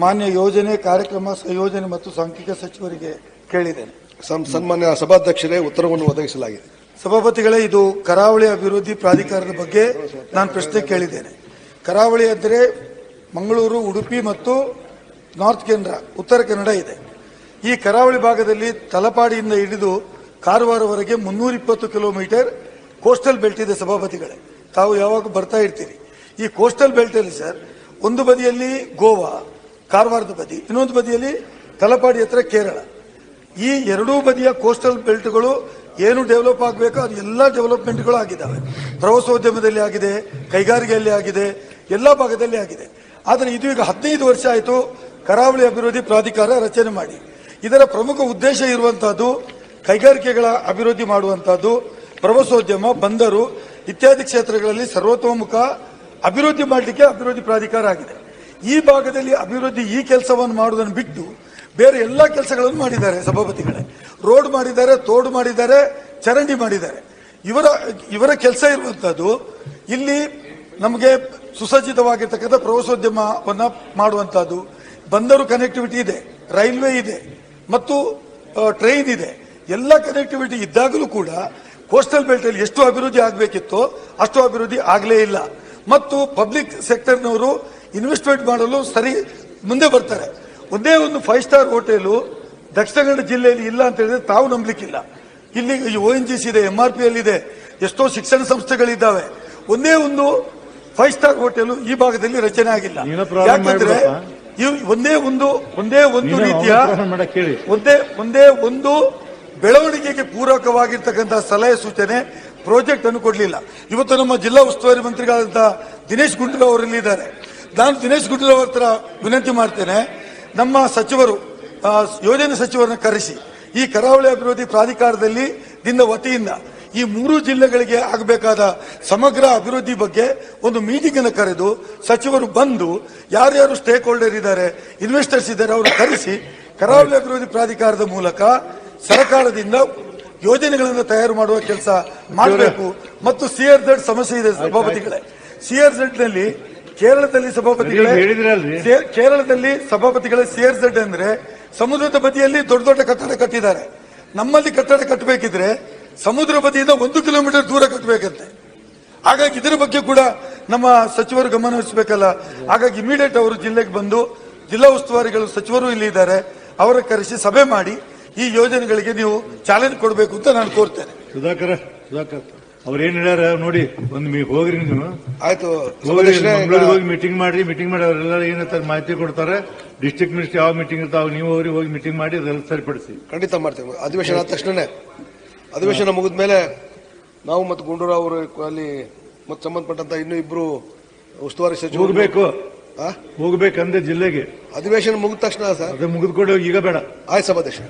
ಮಾನ್ಯ ಯೋಜನೆ ಕಾರ್ಯಕ್ರಮ ಸಂಯೋಜನೆ ಮತ್ತು ಸಾಂಖ್ಯಿಕ ಸಚಿವರಿಗೆ ಕೇಳಿದ್ದೇನೆ. ಸನ್- ಸನ್ಮಾನ್ಯ ಸಭಾಧ್ಯಕ್ಷರೇ ಉತ್ತರವನ್ನು ಒದಗಿಸಲಾಗಿದೆ. ಸಭಾಪತಿಗಳೇ ಇದು ಕರಾವಳಿ ಅಭಿವೃದ್ಧಿ ಪ್ರಾಧಿಕಾರದ ಬಗ್ಗೆ ನಾನು ಪ್ರಶ್ನೆ ಕೇಳಿದ್ದೇನೆ. ಕರಾವಳಿ ಅಂದರೆ ಮಂಗಳೂರು ಉಡುಪಿ ಮತ್ತು ನಾರ್ತ್ ಕೇಂದ್ರ ಉತ್ತರ ಕನ್ನಡ ಇದೆ. ಈ ಕರಾವಳಿ ಭಾಗದಲ್ಲಿ ತಲಪಾಡಿಯಿಂದ ಹಿಡಿದು ಕಾರವಾರವರೆಗೆ ಮುನ್ನೂರ ಇಪ್ಪತ್ತು ಕಿಲೋಮೀಟರ್ ಕೋಸ್ಟಲ್ ಬೆಲ್ಟ್ ಇದೆ ಸಭಾಪತಿಗಳೇ. ತಾವು ಯಾವಾಗ ಬರ್ತಾ ಇರ್ತೀರಿ? ಈ ಕೋಸ್ಟಲ್ ಬೆಲ್ಟ್ ಅಲ್ಲಿ ಸರ್ ಒಂದು ಬದಿಯಲ್ಲಿ ಗೋವಾ ಕಾರವಾರದ ಬದಿ. ಇನ್ನೊಂದು ಬದಿಯಲ್ಲಿ ತಲಪಾಡಿ ಹತ್ರ ಕೇರಳ. ಈ ಎರಡೂ ಬದಿಯ ಕೋಸ್ಟಲ್ ಬೆಲ್ಟ್ಗಳು ಏನು ಡೆವಲಪ್ ಆಗಬೇಕೋ ಅದು ಎಲ್ಲ ಡೆವಲಪ್ಮೆಂಟ್ಗಳು ಆಗಿದ್ದಾವೆ. ಪ್ರವಾಸೋದ್ಯಮದಲ್ಲಿ ಆಗಿದೆ, ಕೈಗಾರಿಕೆಯಲ್ಲಿ ಆಗಿದೆ, ಎಲ್ಲ ಭಾಗದಲ್ಲಿ ಆಗಿದೆ. ಆದರೆ ಇದು ಈಗ ಹದಿನೈದು ವರ್ಷ ಆಯಿತು ಕರಾವಳಿ ಅಭಿವೃದ್ಧಿ ಪ್ರಾಧಿಕಾರ ರಚನೆ ಮಾಡಿ. ಇದರ ಪ್ರಮುಖ ಉದ್ದೇಶ ಇರುವಂತಹದ್ದು ಕೈಗಾರಿಕೆಗಳ ಅಭಿವೃದ್ಧಿ ಮಾಡುವಂತಹದ್ದು, ಪ್ರವಾಸೋದ್ಯಮ, ಬಂದರು ಇತ್ಯಾದಿ ಕ್ಷೇತ್ರಗಳಲ್ಲಿ ಸರ್ವತೋಮುಖ ಅಭಿವೃದ್ಧಿ ಮಾಡಲಿಕ್ಕೆ ಅಭಿವೃದ್ಧಿ ಪ್ರಾಧಿಕಾರ ಆಗಿದೆ. ಈ ಭಾಗದಲ್ಲಿ ಅಭಿವೃದ್ಧಿ ಈ ಕೆಲಸವನ್ನು ಮಾಡುವುದನ್ನು ಬಿಟ್ಟು ಬೇರೆ ಎಲ್ಲ ಕೆಲಸಗಳನ್ನು ಮಾಡಿದ್ದಾರೆ ಸಭಾಪತಿಗಳೇ. ರೋಡ್ ಮಾಡಿದ್ದಾರೆ, ತೋಡು ಮಾಡಿದ್ದಾರೆ, ಚರಂಡಿ ಮಾಡಿದ್ದಾರೆ. ಇವರ ಇವರ ಕೆಲಸ ಇರುವಂತದ್ದು ಇಲ್ಲಿ ನಮಗೆ ಸುಸಜ್ಜಿತವಾಗಿರ್ತಕ್ಕಂಥ ಪ್ರವಾಸೋದ್ಯಮವನ್ನು ಮಾಡುವಂತಹದ್ದು. ಬಂದರು ಕನೆಕ್ಟಿವಿಟಿ ಇದೆ, ರೈಲ್ವೆ ಇದೆ, ಮತ್ತು ಟ್ರೈನ್ ಇದೆ. ಎಲ್ಲ ಕನೆಕ್ಟಿವಿಟಿ ಇದ್ದಾಗಲೂ ಕೂಡ ಕೋಸ್ಟಲ್ ಬೆಲ್ಟ್ ಅಲ್ಲಿ ಎಷ್ಟು ಅಭಿವೃದ್ಧಿ ಆಗಬೇಕಿತ್ತೋ ಅಷ್ಟು ಅಭಿವೃದ್ಧಿ ಆಗಲೇ ಇಲ್ಲ. ಮತ್ತು ಪಬ್ಲಿಕ್ ಸೆಕ್ಟರ್ನವರು ಇನ್ವೆಸ್ಟ್ಮೆಂಟ್ ಮಾಡಲು ಸರಿ ಮುಂದೆ ಬರ್ತಾರೆ. ಒಂದೇ ಒಂದು five star hotel Dakshina Kannada ಜಿಲ್ಲೆಯಲ್ಲಿ ಇಲ್ಲ ಅಂತ ಹೇಳಿದ್ರೆ ತಾವು ನಂಬಲಿಕ್ಕಿಲ್ಲ. ಇಲ್ಲಿ ಓ ಎನ್ ಜಿ ಸಿ ಇದೆ ಎಂ ಆರ್ ಪಿ ಎಲ್ ಇದೆ ಎಷ್ಟೋ ಶಿಕ್ಷಣ ಸಂಸ್ಥೆಗಳಿದ್ದಾವೆ. ಒಂದೇ ಒಂದು ಫೈವ್ ಸ್ಟಾರ್ ಹೋಟೆಲು ಈ ಭಾಗದಲ್ಲಿ ರಚನೆ ಆಗಿಲ್ಲ. ಯಾಕಂದ್ರೆ ಒಂದೇ ಒಂದು ಒಂದೇ ಒಂದು ರೀತಿಯ. ಒಂದೇ ಒಂದೇ ಒಂದು ಬೆಳವಣಿಗೆಗೆ ಪೂರಕವಾಗಿರ್ತಕ್ಕಂತಹ ಸಲಹೆ ಸೂಚನೆ ಪ್ರಾಜೆಕ್ಟ್ ಅನ್ನು ಕೊಡಲಿಲ್ಲ. ಇವತ್ತು ನಮ್ಮ ಜಿಲ್ಲಾ ಉಸ್ತುವಾರಿ ಮಂತ್ರಿಗಳಾದಂತಹ ದಿನೇಶ್ ಗುಂಡೂರಾವ್ ಅವರಲ್ಲಿ ಇದ್ದಾರೆ. ನಾನು ದಿನೇಶ್ ಗುಂಡೂರಾವ್ ಹತ್ರ ವಿನಂತಿ ಮಾಡ್ತೇನೆ, ನಮ್ಮ ಸಚಿವರು ಯೋಜನೆ ಸಚಿವರನ್ನ ಕರೆಸಿ. ಈ ಕರಾವಳಿ ಅಭಿವೃದ್ಧಿ ಪ್ರಾಧಿಕಾರದಲ್ಲಿ ನಿನ್ನ ವತಿಯಿಂದ ಈ ಮೂರು ಜಿಲ್ಲೆಗಳಿಗೆ ಆಗಬೇಕಾದ ಸಮಗ್ರ ಅಭಿವೃದ್ಧಿ ಬಗ್ಗೆ ಒಂದು ಮೀಟಿಂಗ್ ಅನ್ನು ಕರೆದು ಸಚಿವರು ಬಂದು ಯಾರ್ಯಾರು ಸ್ಟೇಕ್ ಹೋಲ್ಡರ್ ಇದ್ದಾರೆ ಇನ್ವೆಸ್ಟರ್ಸ್ ಇದ್ದಾರೆ ಅವರು ಕರೆಸಿ ಕರಾವಳಿ ಅಭಿವೃದ್ಧಿ ಪ್ರಾಧಿಕಾರದ ಮೂಲಕ ಸರ್ಕಾರದಿಂದ ಯೋಜನೆಗಳನ್ನು ತಯಾರು ಮಾಡುವ ಕೆಲಸ ಮಾಡಬೇಕು. ಮತ್ತು ಸಿಆರ್ ಝಡ್ ಸಮಸ್ಯೆ ಇದೆ ಸಭಾಪತಿಗಳೇ. ಸಿಆರ್ ಝಡ್ನಲ್ಲಿ ಕೇರಳದಲ್ಲಿ ಸಭಾಪತಿಗಳೇ ಕೇರಳದಲ್ಲಿ ಸಭಾಪತಿಗಳ ಸಿಆರ್ ಝಡ್ ಅಂದ್ರೆ ಸಮುದ್ರದ ಬದಿಯಲ್ಲಿ ದೊಡ್ಡ ದೊಡ್ಡ ಕಟ್ಟಡ ಕಟ್ಟಿದ್ದಾರೆ. ನಮ್ಮಲ್ಲಿ ಕಟ್ಟಡ ಕಟ್ಟಬೇಕಿದ್ರೆ ಸಮುದ್ರ ಬದಿಯಿಂದ ಒಂದು ಕಿಲೋಮೀಟರ್ ದೂರ ಕಟ್ಟಬೇಕಂತೆ. ಹಾಗಾಗಿ ಇದರ ಬಗ್ಗೆ ಕೂಡ ನಮ್ಮ ಸಚಿವರು ಗಮನ ಹರಿಸಬೇಕಲ್ಲ. ಹಾಗಾಗಿ ಇಮಿಡಿಯೇಟ್ ಅವರು ಜಿಲ್ಲೆಗೆ ಬಂದು ಜಿಲ್ಲಾ ಉಸ್ತುವಾರಿಗಳು ಸಚಿವರು ಇಲ್ಲಿ ಇದ್ದಾರೆ. ಅವರ ಕರೆಸಿ ಸಭೆ ಮಾಡಿ ಈ ಯೋಜನೆಗಳಿಗೆ ನೀವು ಚಾಲೆಂಜ್ ಕೊಡಬೇಕು ಅಂತ ನಾನು ಕೋರ್ತೇನೆ. ಸುಧಾಕರ ಸುಧಾಕರ್ ಅವ್ರು ಏನ್ ಹೇಳ್ಯಾರ ನೋಡಿ ಒಂದ್ ಮೀ ಹೋಗ್ರಿ ನೀವು. ಆಯ್ತು ಹೋಗ್ರಿ ಮಂಗಳೂರಿಗೆ ಹೋಗಿ ಮೀಟಿಂಗ್ ಮಾಡ್ರಿ ಮೀಟಿಂಗ್ ಮಾಡಿ ಅವರೆಲ್ಲ ಏನಂತ ಮಾಹಿತಿ ಕೊಡ್ತಾರೆ. ಡಿಸ್ಟಿಕ್ ಮಿನಿಸ್ಟರ್ ಯಾವ ಮೀಟಿಂಗ್ ಇರ್ತಾವ ನೀವು ಹೋಗ್ರಿ ಹೋಗಿ ಮೀಟಿಂಗ್ ಮಾಡಿ ಅದೆಲ್ಲ ಸರಿಪಡಿಸಿ. ಖಂಡಿತ ಮಾಡ್ತೇವೆ. ಅಧಿವೇಶನ ಆದ ತಕ್ಷಣನೇ. ಅಧಿವೇಶನ ಮುಗಿದ ಮೇಲೆ ನಾವು ಮತ್ತು ಗುಂಡೂರ ಅವರು ಅಲ್ಲಿ ಮತ್ತು ಸಂಬಂಧಪಟ್ಟಂತ ಇನ್ನೂ ಇಬ್ರು ಉಸ್ತುವಾರಿ ಸಚಿವರು ಹೋಗ್ಬೇಕು. ಆ? ಹೋಗ್ಬೇಕಂದ್ರೆ ಜಿಲ್ಲೆಗೆ. ಅಧಿವೇಶನ ಮುಗಿದ ತಕ್ಷಣ ಸರ್. ಅದು ಮುಗಿದ್ಕೊಂಡು ಈಗ ಬೇಡ. ಆಯ್ತು ಸಭಾಧ್ಯಕ್ಷ